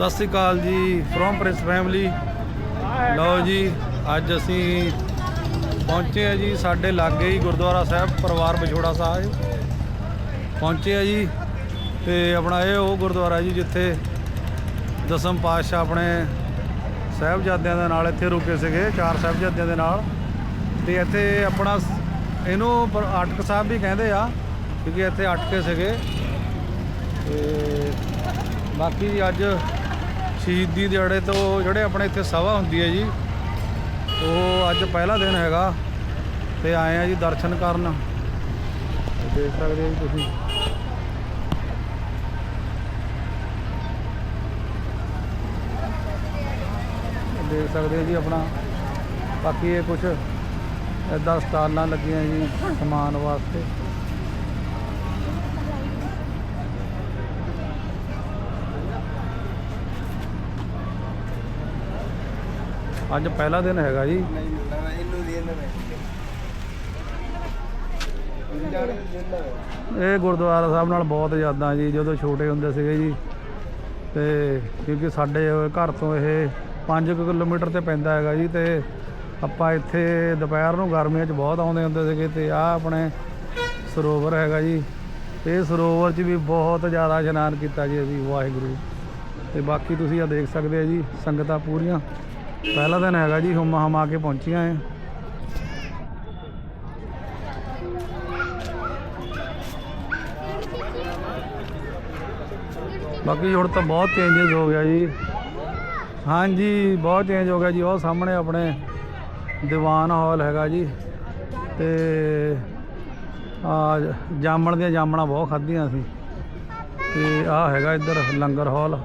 ਸਤਿ ਸ੍ਰੀ ਅਕਾਲ ਜੀ from Prince family ਲਓ ਜੀ, ਅੱਜ ਅਸੀਂ ਪਹੁੰਚੇ ਆ ਜੀ ਸਾਡੇ ਲਾਗੇ ਹੀ ਗੁਰਦੁਆਰਾ ਸਾਹਿਬ, ਪਰਿਵਾਰ ਵਿਛੋੜਾ ਸਾਹਿਬ। ਪਹੁੰਚੇ ਆ ਜੀ, ਤੇ ਆਪਣਾ ਇਹ ਉਹ ਗੁਰਦੁਆਰਾ ਜੀ ਜਿੱਥੇ ਦਸਮ ਪਾਤਸ਼ਾਹ ਆਪਣੇ ਸਾਹਿਬਜ਼ਾਦਿਆਂ ਦੇ ਨਾਲ ਇੱਥੇ ਰੁਕੇ ਸੀਗੇ, ਚਾਰ ਸਾਹਿਬਜ਼ਾਦਿਆਂ ਦੇ ਨਾਲ। ਤੇ ਇੱਥੇ ਆਪਣਾ ਇਹਨੂੰ ਪਰ- ਅਟਕ ਸਾਹਿਬ ਵੀ ਕਹਿੰਦੇ ਆ, ਕਿਉਂਕਿ ਇੱਥੇ ਅਟਕੇ ਸੀਗੇ। ਤੇ ਬਾਕੀ ਅੱਜ ਸ਼ਹੀਦੀ ਦਿਹਾੜੇ ਤੋਂ ਜਿਹੜੇ ਆਪਣੇ ਇੱਥੇ ਸਭਾ ਹੁੰਦੀ ਹੈ ਜੀ, ਉਹ ਅੱਜ ਪਹਿਲਾ ਦਿਨ ਹੈਗਾ ਤੇ ਆਏ ਆ ਜੀ ਦਰਸ਼ਨ ਕਰਨ। ਦੇਖ ਸਕਦੇ ਹੋ ਜੀ ਤੁਸੀਂ। ਦੇਖ ਸਕਦੇ ਹੋ ਜੀ ਆਪਣਾ। ਬਾਕੀ ਇਹ ਕੁਝ ਇਦਾਂ ਸਟਾਲਾਂ ਲੱਗੀਆਂ ਜੀ ਸਮਾਨ ਵਾਸਤੇ। ਅੱਜ ਪਹਿਲਾ ਦਿਨ ਹੈਗਾ ਜੀ। ਇਹ ਗੁਰਦੁਆਰਾ ਸਾਹਿਬ ਨਾਲ ਬਹੁਤ ਯਾਦਾਂ ਜੀ, ਜਦੋਂ ਛੋਟੇ ਹੁੰਦੇ ਸੀਗੇ ਜੀ। ਤੇ ਕਿਉਂਕਿ ਸਾਡੇ ਘਰ ਤੋਂ ਇਹ 5 ਕਿਲੋਮੀਟਰ ਤੇ ਪੈਂਦਾ ਹੈਗਾ ਜੀ, ਤੇ ਆਪਾਂ ਇੱਥੇ ਦੁਪਹਿਰ ਨੂੰ ਗਰਮੀਆਂ 'ਚ ਬਹੁਤ ਆਉਂਦੇ ਹੁੰਦੇ ਸੀਗੇ, ਤੇ ਆਹ ਆਪਣੇ ਸਰੋਵਰ ਹੈਗਾ ਜੀ। ਇਹ ਸਰੋਵਰ 'ਚ ਵੀ ਬਹੁਤ ਜ਼ਿਆਦਾ ਇਸ਼ਨਾਨ ਕੀਤਾ ਜੀ ਅਸੀਂ, ਵਾਹਿਗੁਰੂ। ਤੇ ਬਾਕੀ ਤੁਸੀਂ ਆ ਦੇਖ ਸਕਦੇ ਆ ਜੀ, ਸੰਗਤਾਂ ਪੂਰੀਆਂ। ਪਹਿਲਾ ਦਿਨ ਹੈਗਾ ਜੀ ਹੁਮ ਹਮਾ ਕੇ ਪਹੁੰਚੀਆਂ ਐ। ਬਾਕੀ ਹੁਣ ਤਾਂ ਬਹੁਤ ਚੇਂਜਸ ਹੋ ਗਿਆ ਜੀ। ਹਾਂਜੀ, ਬਹੁਤ ਚੇਂਜ ਹੋ ਗਿਆ ਜੀ, ਉਹ ਸਾਹਮਣੇ ਆਪਣੇ ਦੀਵਾਨ ਹਾਲ ਹੈਗਾ ਜੀ। ਤੇ ਆ ਜਾਮਣ ਦੀਆਂ ਜਾਮਣਾ ਬਹੁਤ ਖਾਧੀਆਂ ਸੀ ਤੇ ਆ ਹੈਗਾ ਇੱਧਰ ਲੰਗਰ ਹਾਲ।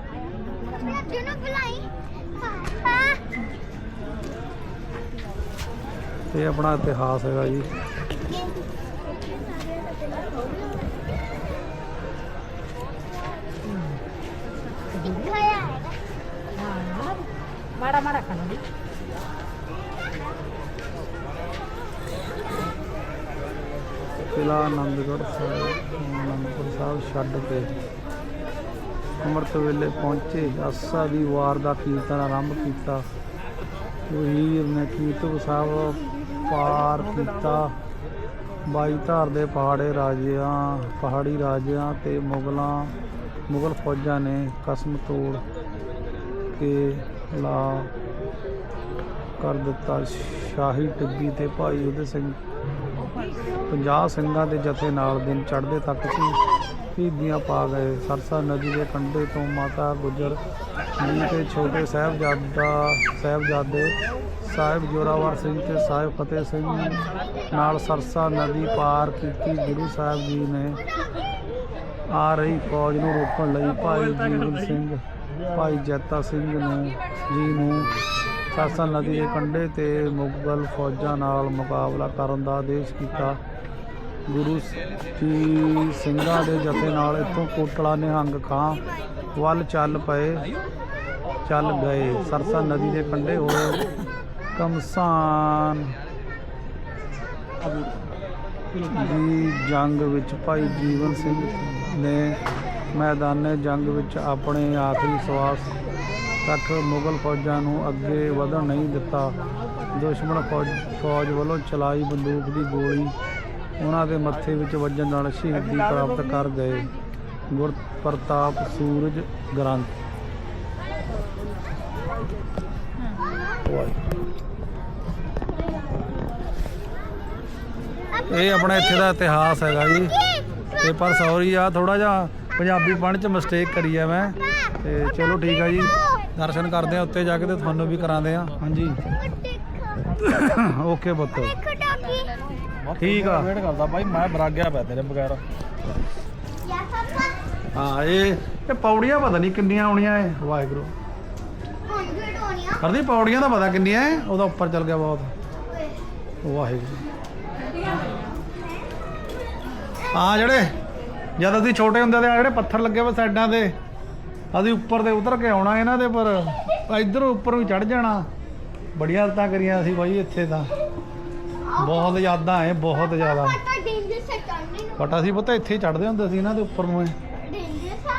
ਤੇ ਆਪਣਾ ਇਤਿਹਾਸ ਹੈਗਾ ਜੀ। ਮਾੜਾ ਮਾੜਾ ਖਾਣਾ ਜੀ। ਕਿਲਾ ਆਨੰਦਗੜ੍ਹ ਸਾਹਿਬ ਆਨੰਦਪੁਰ ਸਾਹਿਬ ਛੱਡ ਕੇ ਅੰਮ੍ਰਿਤ ਵੇਲੇ ਪਹੁੰਚੇ। ਆਸਾ ਦੀ ਵਾਰ ਦਾ ਕੀਰਤਨ ਆਰੰਭ ਕੀਤਾ। ਵੀਰ ਨੇ ਕੀਰਤਨ ਸਾਹਿਬ ਪਾਰ ਕੀਤਾ। ਬਾਈ ਧਾਰ ਦੇ ਪਹਾੜੇ ਰਾਜਿਆਂ, ਪਹਾੜੀ ਰਾਜਿਆਂ ਤੇ ਮੁਗਲਾਂ, ਮੁਗਲ ਫੌਜਾਂ ਨੇ ਕਸਮ ਤੋੜ ਕੇ ਲਾ ਕਰ ਦਿੱਤਾ। ਸ਼ਾਹੀ ਟਿੱਬੀ ਤੇ ਭਾਈ ਉਹਦੇ ਸਿੰਘ 50 ਸਿੰਘਾਂ ਦੇ ਜਥੇ ਨਾਲ ਦਿਨ ਚੜ੍ਹਦੇ ਤੱਕ ਸੀ ਸ਼ਹੀਦੀਆਂ ਪਾ ਗਏ। ਸਰਸਾ ਨਦੀ ਦੇ ਕੰਢੇ ਤੋਂ ਮਾਤਾ ਗੁਜਰ ਜੀ ਤੇ ਛੋਟੇ ਸਾਹਿਬਜ਼ਾਦਾ, ਸਾਹਿਬਜ਼ਾਦੇ ਸਾਹਿਬ ਜੋਰਾਵਰ ਸਿੰਘ ਤੇ ਸਾਹਿਬ ਫਤਿਹ ਸਿੰਘ ਨਾਲ ਸਰਸਾ ਨਦੀ ਪਾਰ ਕੀਤੀ। ਗੁਰੂ ਸਾਹਿਬ ਜੀ ਨੇ ਆ ਰਹੀ ਫੌਜ ਨੂੰ ਰੋਕਣ ਲਈ ਭਾਈ ਜੀਵਨ ਸਿੰਘ, ਭਾਈ ਜੈਤਾ ਸਿੰਘ ਨੂੰ, ਜੀ ਨੂੰ ਸਰਸਾ ਨਦੀ ਦੇ ਕੰਢੇ ਤੇ ਮੁਗਲ ਫੌਜਾਂ ਨਾਲ ਮੁਕਾਬਲਾ ਕਰਨ ਦਾ ਆਦੇਸ਼ ਕੀਤਾ। ਗੁਰੂ ਜੀ ਸਿੰਘਾਂ ਦੇ ਜਥੇ ਨਾਲ ਇੱਥੋਂ ਕੋਟਲਾ, ਨਿਹੰਗ ਖਾਂ ਵੱਲ ਚੱਲ ਪਏ, ਚੱਲ ਗਏ। ਸਰਸਾ ਨਦੀ ਦੇ ਕੰਢੇ ਹੋਏ ਕਮਸਾਨ ਦੀ ਜੰਗ ਵਿੱਚ ਭਾਈ ਜੀਵਨ ਸਿੰਘ ਨੇ ਮੈਦਾਨੇ ਜੰਗ ਵਿੱਚ ਆਪਣੇ ਆਖਰੀ ਸਵਾਸ ਤੱਕ ਮੁਗਲ ਫੌਜਾਂ ਨੂੰ ਅੱਗੇ ਵਧਣ ਨਹੀਂ ਦਿੱਤਾ। ਦੁਸ਼ਮਣ ਫੌਜ ਫੌਜ ਵੱਲੋਂ ਚਲਾਈ ਬੰਦੂਕ ਦੀ ਗੋਲੀ ਉਹਨਾਂ ਦੇ ਮੱਥੇ ਵਿੱਚ ਵੱਜਣ ਨਾਲ ਸ਼ਹੀਦੀ ਪ੍ਰਾਪਤ ਕਰ ਗਏ। ਗੁਰ ਪ੍ਰਤਾਪ ਸੂਰਜ ਗ੍ਰੰਥ। ਇਹ ਆਪਣਾ ਇੱਥੇ ਦਾ ਇਤਿਹਾਸ ਹੈਗਾ ਜੀ। ਤੇ ਪਰ ਸੌਰੀ ਆ ਥੋੜਾ ਜਿਹਾ ਪੰਜਾਬੀ ਪੜ੍ਹਨ ਚ ਮਿਸਟੇਕ ਕਰੀ ਆ ਮੈਂ। ਤੇ ਚਲੋ ਠੀਕ ਆ ਜੀ। ਦਰਸ਼ਨ ਕਰਦੇ ਆ ਉੱਤੇ ਜਾ ਕੇ ਤੇ ਤੁਹਾਨੂੰ ਵੀ ਕਰਾਉਂਦੇ ਆ। ਹਾਂਜੀ। ਓਕੇ ਖਟਾਕੀ ਠੀਕ ਆ ਵੇਟ ਕਰਦਾ ਬਾਈ ਮੈਂ ਬਰਾਗਿਆ ਪਿਆ ਤੇਰੇ ਬਗੈਰ। ਹਾਂ ਇਹ ਇਹ ਪੌੜੀਆਂ ਪਤਾ ਨਹੀਂ ਕਿੰਨੀਆਂ ਆਉਣੀਆਂ ਇਹ ਵਾਹਿਗੁਰੂ। ਕਰਦੀ ਪੌੜੀਆਂ ਦਾ ਪਤਾ ਕਿੰਨੀਆਂ ਐ ਉਹਦਾ ਉੱਪਰ ਚੱਲ ਗਿਆ ਬਹੁਤ। ਵਾਹਿਗੁਰੂ। ਹਾਂ ਜਿਹੜੇ ਜਦ ਅਸੀਂ ਛੋਟੇ ਹੁੰਦੇ ਤੇ ਆ ਜਿਹੜੇ ਪੱਥਰ ਲੱਗੇ ਹੋਏ ਸਾਈਡਾਂ ਤੇ ਅਸੀਂ ਉੱਪਰ ਤੇ ਉਤਰ ਕੇ ਆਉਣਾ ਇਹਨਾਂ ਦੇ ਪਰ ਇਧਰੋਂ ਉੱਪਰ ਵੀ ਚੜ ਜਾਣਾ। ਬੜੀਆਂ ਹਾਲਤਾਂ ਕਰੀਆਂ ਸੀ ਬਾਈ ਇੱਥੇ ਤਾਂ। ਬਹੁਤ ਯਾਦਾਂ ਐ ਬਹੁਤ ਜ਼ਿਆਦਾ। ਪਾਪਾ ਡੇਂਜਰ ਸੇ ਚੜਨੇ ਨੂੰ ਬਟ ਅਸੀਂ ਪਤਾ ਇੱਥੇ ਹੀ ਚੜਦੇ ਹੁੰਦੇ ਸੀ ਇਹਨਾਂ ਦੇ ਉੱਪਰ ਨੂੰ ਐ। ਡੇਂਜਰ ਸਾ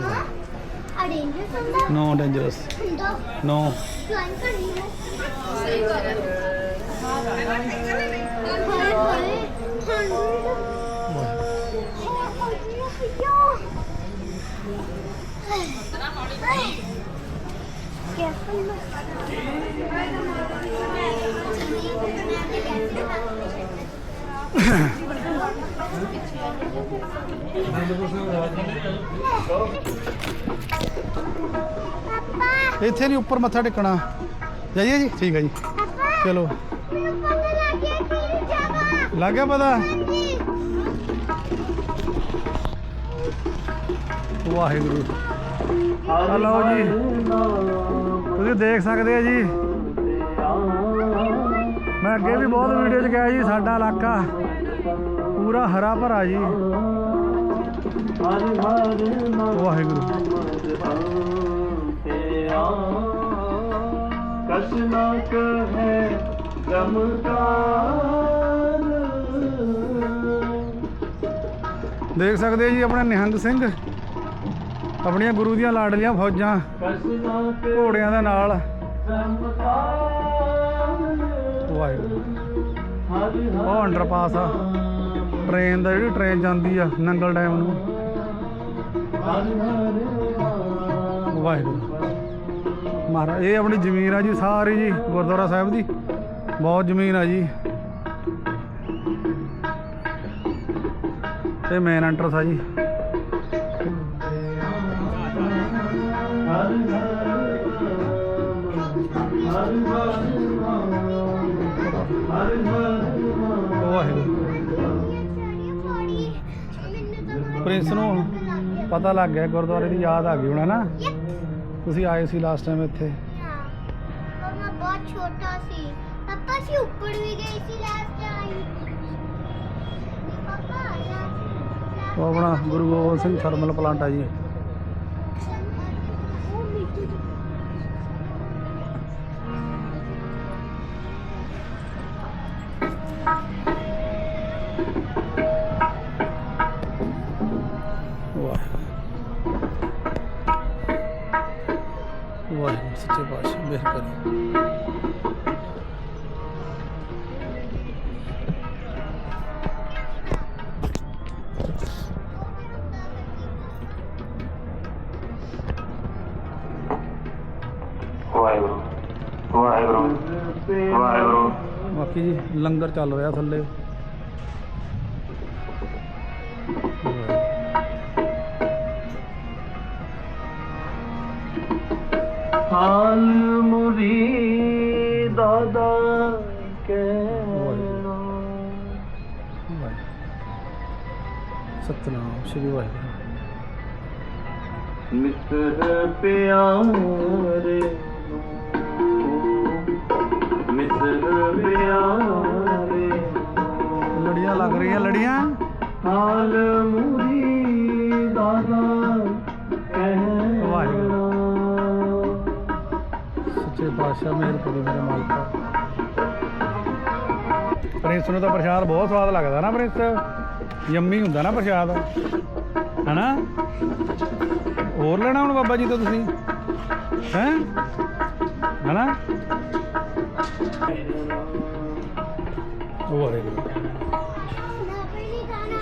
ਹਾਂ? ਡੇਂਜਰਸ ਹੁੰਦਾ? ਨੋ ਡੇਂਜਰਸ ਹੁੰਦਾ। ਨੋ ਜੁਆਇਨ ਕਰਨੀ ਹੈ। ਸਹੀ ਕਰ ਹਾਏ ਹਾਏ ਹੰਡਰਡ ਪਾਪਾ ਇੱਥੇ ਨਹੀਂ, ਉੱਪਰ ਮੱਥਾ ਟੇਕਣਾ। ਜਾਈਏ ਜੀ? ਠੀਕ ਹੈ ਜੀ। ਚਲੋ। ਮੈਨੂੰ ਪਤਾ ਲੱਗ ਗਿਆ ਪਤਾ? ਵਾਹਿਗੁਰੂ। ਹਲੋ ਜੀ। ਤੁਸੀਂ ਦੇਖ ਸਕਦੇ ਆ ਜੀ। ਮੈਂ ਅੱਗੇ ਵੀ ਬਹੁਤ ਵੀਡੀਓ 'ਚ ਕਿਹਾ ਜੀ, ਸਾਡਾ ਇਲਾਕਾ। ਪੂਰਾ ਹਰਾ ਭਰਾ ਜੀ। ਵਾਹਿਗੁਰੂ। ਕਸ਼ਨਾਕ ਹੈ ਗਮਕਾਰ ਦੇਖ ਸਕਦੇ ਜੀ ਆਪਣਾ ਨਿਹੰਗ ਸਿੰਘ। ਆਪਣੀਆਂ ਗੁਰੂ ਦੀਆਂ ਲਾਡਲੀਆਂ ਫੌਜਾਂ, ਘੋੜਿਆਂ ਦੇ ਨਾਲ। ਵਾਹਿਗੁਰੂ। ਹਰਿ ਉਹ ਅੰਡਰਪਾਸ ਆ। ਟ੍ਰੇਨ ਦਾ ਜਿਹੜੀ ਟ੍ਰੇਨ ਜਾਂਦੀ ਆ, ਨੰਗਲ ਡੈਮ ਨੂੰ। ਵਾਹਿਗੁਰੂ। ਮਹਾਰਾਜ, ਇਹ ਆਪਣੀ ਜ਼ਮੀਨ ਆ ਜੀ, ਸਾਰੀ ਜੀ, ਗੁਰਦੁਆਰਾ ਸਾਹਿਬ ਦੀ। ਬਹੁਤ ਜ਼ਮੀਨ ਆ ਜੀ। ਇਹ ਮੇਨ ਐਂਟਰਸ ਆ ਜੀ। ਪ੍ਰਿੰਸ ਨੂੰ ਪਤਾ ਲੱਗ ਗਿਆ ਗੁਰਦੁਆਰੇ ਦੀ ਯਾਦ ਆ ਗਈ ਹੁਣ ਹੈ ਨਾ ਤੁਸੀਂ ਆਏ ਸੀ ਲਾਸਟ ਟਾਈਮ ਇੱਥੇ। ਮੈਂ ਬਹੁਤ ਛੋਟਾ ਸੀ। ਪਾਪਾ ਸੀ ਉੱਪਰ ਵੀ ਗਈ ਸੀ ਲਾਸਟ ਟਾਈਮ ਪਾਪਾ ਲਾਸਟ ਉਹ ਆਪਣਾ ਗੁਰੂ ਗੋਬਿੰਦ ਸਿੰਘ ਥਰਮਲ ਪਲਾਂਟ ਆ ਜੀ। ਮਿਹਰ ਕਰੀ ਵਾਹਿਗੁਰੂ। ਵਾਹਿਗੁਰੂ। ਵਾਹਿਗੁਰੂ। ਬਾਕੀ ਜੀ ਲੰਗਰ ਚੱਲ ਰਿਹਾ ਥੱਲੇ। ਹਾਲ ਮੁਰੀ ਦਾਦਾ ਕਹਿਣਾ। ਸਤਨਾਮ ਸ੍ਰੀ ਵਾਹਿਗੁਰੂ। ਮਿੱਤਰ ਪਿਆਰੇ ਮਿੱਤਰ ਪਿਆਰੇ ਲੜੀਆਂ ਲੱਗ ਰਹੀਆਂ ਲੜੀਆਂ। ਹਾਲ ਮੁਰੀ ਸੱਚੇ ਪਾਤਸ਼ਾਹ ਮਿਹਰ ਕਰੀ ਮੇਰੇ ਮਾਲਕਾ। ਪ੍ਰਿੰਸ ਨੂੰ ਤਾਂ ਪ੍ਰਸ਼ਾਦ ਬਹੁਤ ਸਵਾਦ ਲੱਗਦਾ ਨਾ ਪ੍ਰਿੰਸ। ਯੰਮੀ ਹੁੰਦਾ ਨਾ ਪ੍ਰਸ਼ਾਦ। ਹੈਨਾ? ਹੋਰ ਲੈਣਾ ਹੁਣ ਬਾਬਾ ਜੀ ਤੋਂ ਤੁਸੀਂ? ਹੈ? ਹੈਨਾ? ਨਾ ਪਹਿਲੀ ਗਾਣਾ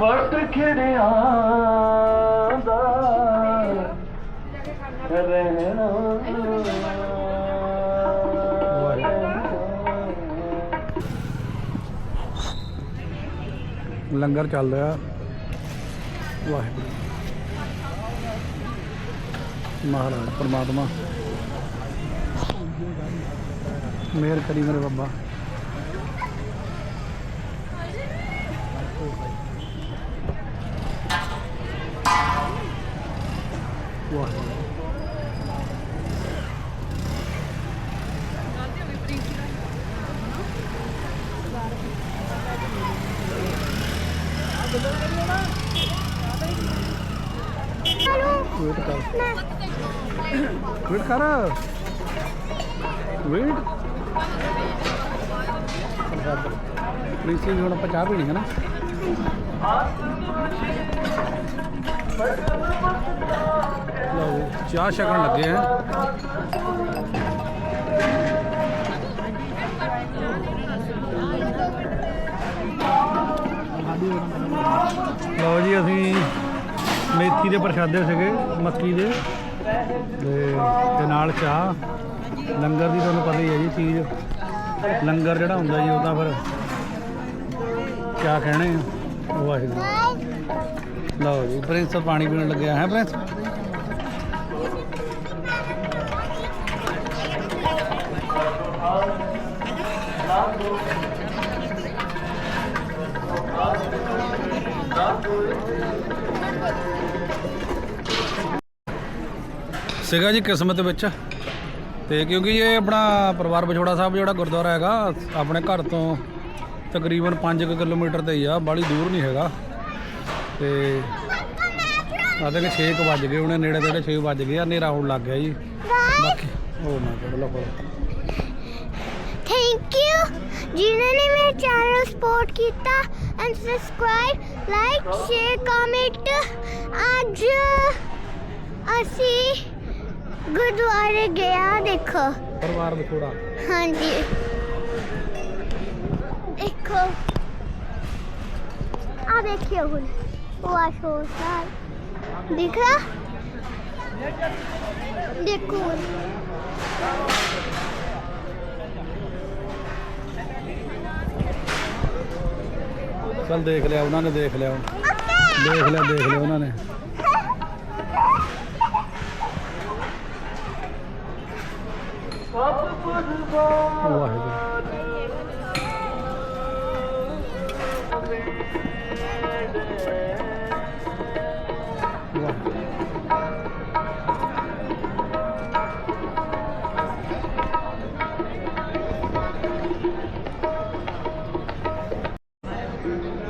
ਪਟ ਖੜਿਆ ਲੰਗਰ ਚੱਲ ਰਿਹਾ। ਵਾਹਿਗੁਰੂ। ਮਹਾਰਾਜ ਪਰਮਾਤਮਾ। ਮਿਹਰ ਕਰੀ ਮੇਰੇ ਬਾਬਾ। ਵਾਹਿਗੁਰੂ ਵੇਟ ਕਰ ਵੇਟ ਕਰ ਵੇਟ ਪ੍ਰੀਤੀ ਹੁਣ ਆਪਾਂ ਚਾਹ ਪੀਣੀ ਹੈ ਨਾ। ਲਓ ਚਾਹ ਛਕਣ ਲੱਗੇ ਆ। ਲਓ ਜੀ, ਅਸੀਂ ਮੇਥੀ ਦੇ ਪ੍ਰਸ਼ਾਦੇ ਸੀਗੇ, ਮੱਕੀ ਦੇ। ਤੇ ਨਾਲ ਚਾਹ। ਲੰਗਰ ਦੀ ਤੁਹਾਨੂੰ ਪਤਾ ਹੀ ਹੈ ਜੀ ਚੀਜ਼। ਲੰਗਰ ਜਿਹੜਾ ਹੁੰਦਾ ਜੀ ਉਹ ਤਾਂ ਫਿਰ ਕਿਆ ਕਹਿਣੇ ਆ? ਵਾਹਿਗੁਰੂ। ਲਓ ਜੀ, ਪ੍ਰਿੰਸ ਪਾਣੀ ਪੀਣ ਲੱਗਿਆ ਹੈ ਪ੍ਰਿੰਸ? ਸੀਗਾ ਜੀ ਕਿਸਮਤ ਵਿੱਚ। ਤੇ ਕਿਉਂਕਿ ਇਹ ਆਪਣਾ ਪਰਿਵਾਰ ਵਿਛੋੜਾ ਸਾਹਿਬ ਜਿਹੜਾ ਗੁਰਦੁਆਰਾ ਹੈਗਾ, ਆਪਣੇ ਘਰ ਤੋਂ ਤਕਰੀਬਨ 5 ਕਿਲੋਮੀਟਰ ਤੇ ਹੀ ਆ ਬਾਲੀ ਦੂਰ ਨਹੀਂ ਹੈਗਾ। ਤੇ ਆਦੇ ਕਿ 6 ਕੁ ਵੱਜ ਗਏ ਉਹਨੇ ਨੇੜੇ ਤੇੜੇ 6 ਵੱਜ ਗਏ ਆ ਹਨੇਰਾ ਹੋਣ ਲੱਗ ਗਿਆ ਜੀ। ਬਾਕੀ, ਉਹ ਨਾ ਕਰ ਲਓ ਥੈਂਕ ਯੂ ਜਿਨ੍ਹਾਂ ਨੇ ਮੇਰੇ ਚੈਨਲ ਨੂੰ ਸਪੋਰਟ ਕੀਤਾ and subscribe like share comment ਅੱਜ ਅਸੀਂ ਗੁਰਦੁਆਰੇ ਗਿਆ ਦੇਖੋ। ਪਰਿਵਾਰ ਵਿਛੋੜਾ ਹਾਂਜੀ। ਦੇਖੋ। ਆ ਦੇਖਿਓ ਹੁਣ। ਉਹ ਆਸ਼ੋ ਸਾਰ ਦਿਖ ਰਹਾ? ਦੇਖੋ ਚਲ ਦੇਖ ਲਿਆ ਉਹਨਾਂ ਨੇ ਦੇਖ ਲਿਆ ਦੇਖ ਲਿਆ ਦੇਖ ਲਿਆ ਉਹਨਾਂ ਨੇ।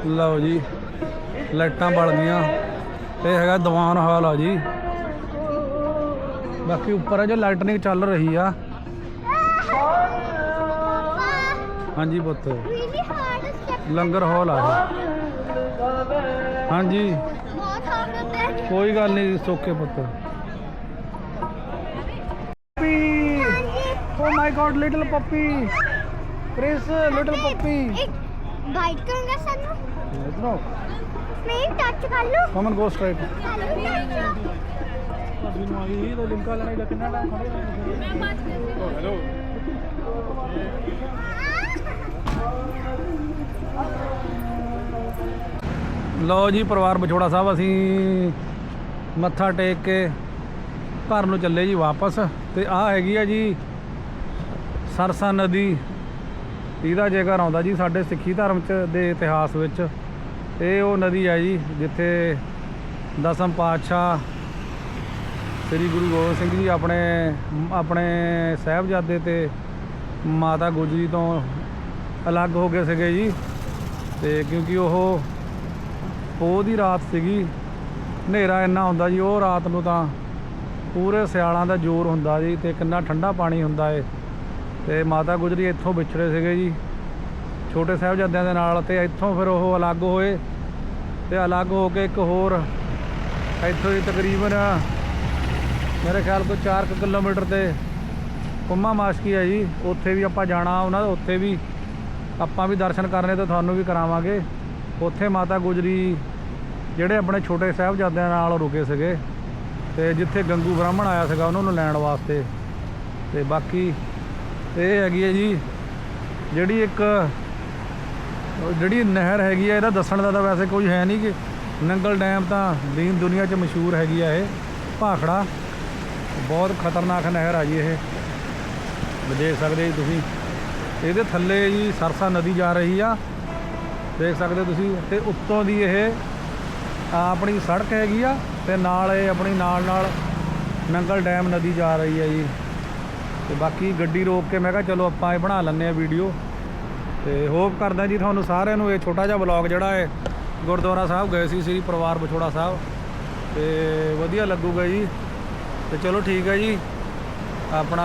ਲਓ ਜੀ, ਲਾਈਟਾਂ ਬਲ ਗਈਆਂ। ਇਹ ਹੈਗਾ ਦੀਵਾਨ ਹਾਲ ਆ ਜੀ। ਬਾਕੀ ਉੱਪਰ ਹੈ ਜੋ ਲਾਈਟਨਿੰਗ ਚੱਲ ਰਹੀ ਆ। ਹਾਂਜੀ ਪੁੱਤ। Really hard step ਲੰਗਰ ਹਾਲ ਆ ਇਹ ਹਾਂਜੀ। ਬਹੁਤ hard ਹੁੰਦਾ ਹੈ ਕੋਈ ਗੱਲ ਨਹੀਂ ਸੋਕੇ ਪੁੱਤ। Puppy oh my God little puppy prince little puppy ਇੱਕ ਬਾਈਟ ਕਰੂੰਗਾ ਸਾਨੂੰ ਇਧਰੋਂ ਮੈਂ ਟੱਚ ਕਰ ਲੂ ਕਮ ਐਂਡ ਗੋ ਸਟ੍ਰੇਟ ਕਰ ਨੂੰ ਆਈ ਤਾਂ ਲਿਮਕਾ ਲੈਣਾ ਦਾ ਕਿੰਨਾ ਟਾਈਮ ਖੜੇ ਹੈਲੋ ਲਓ ਜੀ, ਪਰਿਵਾਰ ਵਿਛੋੜਾ ਸਾਹਿਬ, ਅਸੀਂ ਮੱਥਾ ਟੇਕ ਕੇ ਘਰ ਨੂੰ ਚੱਲੇ ਜੀ ਵਾਪਸ। ਤੇ ਆਹ ਹੈਗੀ ਆ ਜੀ ਸਰਸਾ ਨਦੀ। ਇਹਦਾ ਜੇਕਰ ਆਉਂਦਾ ਜੀ ਸਾਡੇ ਸਿੱਖੀ ਧਰਮ ਚ ਦੇ ਇਤਿਹਾਸ ਵਿੱਚ ਇਹ ਉਹ ਨਦੀ ਹੈ ਜੀ, ਜਿੱਥੇ ਦਸਮ ਪਾਤਸ਼ਾਹ ਸ੍ਰੀ ਗੁਰੂ ਗੋਬਿੰਦ ਸਿੰਘ ਜੀ ਆਪਣੇ ਆਪਣੇ ਸਾਹਿਬਜ਼ਾਦੇ ਤੇ ਮਾਤਾ ਗੁਜਰੀ ਤੋਂ ਅਲੱਗ ਹੋ ਗਏ ਸੀਗੇ ਜੀ। ਤੇ ਕਿਉਂਕਿ ਉਹ ਉਹਦੀ ਰਾਤ ਸੀਗੀ, ਹਨੇਰਾ ਇੰਨਾ ਹੁੰਦਾ ਜੀ, ਉਹ ਰਾਤ ਨੂੰ ਤਾਂ ਪੂਰੇ ਸਿਆਲਾਂ ਦਾ ਜ਼ੋਰ ਹੁੰਦਾ ਜੀ ਤੇ ਕਿੰਨਾ ਠੰਡਾ ਪਾਣੀ ਹੁੰਦਾ ਏ। ਤੇ ਮਾਤਾ ਗੁਜਰੀ ਇੱਥੋਂ ਵਿਛੜੇ ਸੀਗੇ ਜੀ, ਛੋਟੇ ਸਾਹਿਬਜ਼ਾਦਿਆਂ ਦੇ ਨਾਲ ਤੇ ਇੱਥੋਂ ਫਿਰ ਉਹ ਅਲੱਗ ਹੋਏ ਤੇ ਅਲੱਗ ਹੋ ਕੇ ਇੱਕ ਹੋਰ, ਇੱਥੋਂ ਦੀ ਤਕਰੀਬਨ ਮੇਰੇ ਖਿਆਲ ਤੋਂ 4 ਕਿਲੋਮੀਟਰ ਤੇ ਕੁੰਮਾ ਮਾਸ਼ਕੀ ਹੈ ਜੀ। ਉੱਥੇ ਵੀ ਆਪਾਂ ਜਾਣਾ ਉਹਨਾਂ ਉੱਥੇ ਵੀ ਆਪਾਂ ਵੀ ਦਰਸ਼ਨ ਕਰਨੇ ਤੇ ਤੁਹਾਨੂੰ ਵੀ ਕਰਾਵਾਂਗੇ। ਉੱਥੇ ਮਾਤਾ ਗੁਜਰੀ ਜਿਹੜੇ ਆਪਣੇ ਛੋਟੇ ਸਾਹਿਬਜ਼ਾਦਿਆਂ ਨਾਲ ਰੁਕੇ ਸੀਗੇ ਤੇ ਜਿੱਥੇ ਗੰਗੂ ਬ੍ਰਾਹਮਣ ਆਇਆ ਸੀਗਾ ਉਹਨਾਂ ਨੂੰ ਲੈਣ ਵਾਸਤੇ। ਤੇ ਬਾਕੀ ਇਹ ਹੈਗੀ ਹੈ ਜੀ, ਜਿਹੜੀ ਇੱਕ ਜਿਹੜੀ ਨਹਿਰ ਹੈਗੀ ਆ, ਇਹਦਾ ਦੱਸਣ ਦਾ ਤਾਂ ਵੈਸੇ ਕੋਈ ਹੈ ਨਹੀਂ ਕਿ ਨੰਗਲ ਡੈਮ ਤਾਂ ਦੀਨ ਦੁਨੀਆ 'ਚ ਮਸ਼ਹੂਰ ਹੈਗੀ ਆ ਇਹ, ਭਾਖੜਾ। ਬਹੁਤ ਖਤਰਨਾਕ ਨਹਿਰ ਆ ਜੀ ਇਹ। ਦੇਖ ਸਕਦੇ ਜੀ ਤੁਸੀਂ। ਇਹਦੇ ਥੱਲੇ ਜੀ ਸਰਸਾ ਨਦੀ ਜਾ ਰਹੀ ਆ। ਦੇਖ ਸਕਦੇ ਤੁਸੀਂ। ਤੇ ਉੱਤੋਂ ਦੀ ਇਹ ਆਪਣੀ ਸੜਕ ਹੈਗੀ ਆ ਤੇ ਨਾਲ ਇਹ ਆਪਣੀ ਨਾਲ ਨਾਲ ਨੰਗਲ ਡੈਮ ਨਦੀ ਜਾ ਰਹੀ ਆ ਜੀ। ਤੇ ਬਾਕੀ ਗੱਡੀ ਰੋਕ ਕੇ ਮੈਂ ਕਿਹਾ ਚਲੋ ਆਪਾਂ ਇਹ ਬਣਾ ਲੈਂਦੇ ਆ ਵੀਡੀਓ। ਤੇ ਹੋਪ ਕਰਦਾ ਜੀ ਤੁਹਾਨੂੰ ਸਾਰਿਆਂ ਨੂੰ ਇਹ ਛੋਟਾ ਜਿਹਾ ਵਲੌਗ ਜਿਹੜਾ ਹੈ ਗੁਰਦੁਆਰਾ ਸਾਹਿਬ ਗਏ ਸੀ, ਸ੍ਰੀ ਪਰਿਵਾਰ ਵਿਛੋੜਾ ਸਾਹਿਬ। ਤੇ ਵਧੀਆ ਲੱਗੂਗਾ ਜੀ। ਤੇ ਚਲੋ ਠੀਕ ਹੈ ਜੀ। ਆਪਣਾ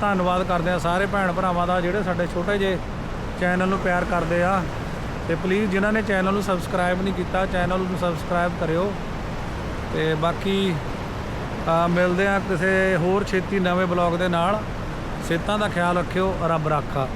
ਧੰਨਵਾਦ ਕਰਦੇ ਆ ਸਾਰੇ ਭੈਣ ਭਰਾਵਾਂ ਦਾ ਜਿਹੜੇ ਸਾਡੇ ਛੋਟੇ ਜਿਹੇ ਚੈਨਲ ਨੂੰ ਪਿਆਰ ਕਰਦੇ ਆ। ਤੇ ਪਲੀਜ਼ ਜਿਨ੍ਹਾਂ ਨੇ ਚੈਨਲ ਨੂੰ ਸਬਸਕ੍ਰਾਈਬ ਨਹੀਂ ਕੀਤਾ, ਚੈਨਲ ਨੂੰ ਸਬਸਕ੍ਰਾਈਬ ਕਰਿਓ। ਤੇ ਬਾਕੀ ਮਿਲਦੇ ਆ ਕਿਸੇ ਹੋਰ ਛੇਤੀ ਨਵੇਂ ਬਲੌਗ ਦੇ ਨਾਲ। ਸਿਹਤਾਂ ਦਾ ਖਿਆਲ ਰੱਖਿਓ, ਰੱਬ ਰਾਖਾ।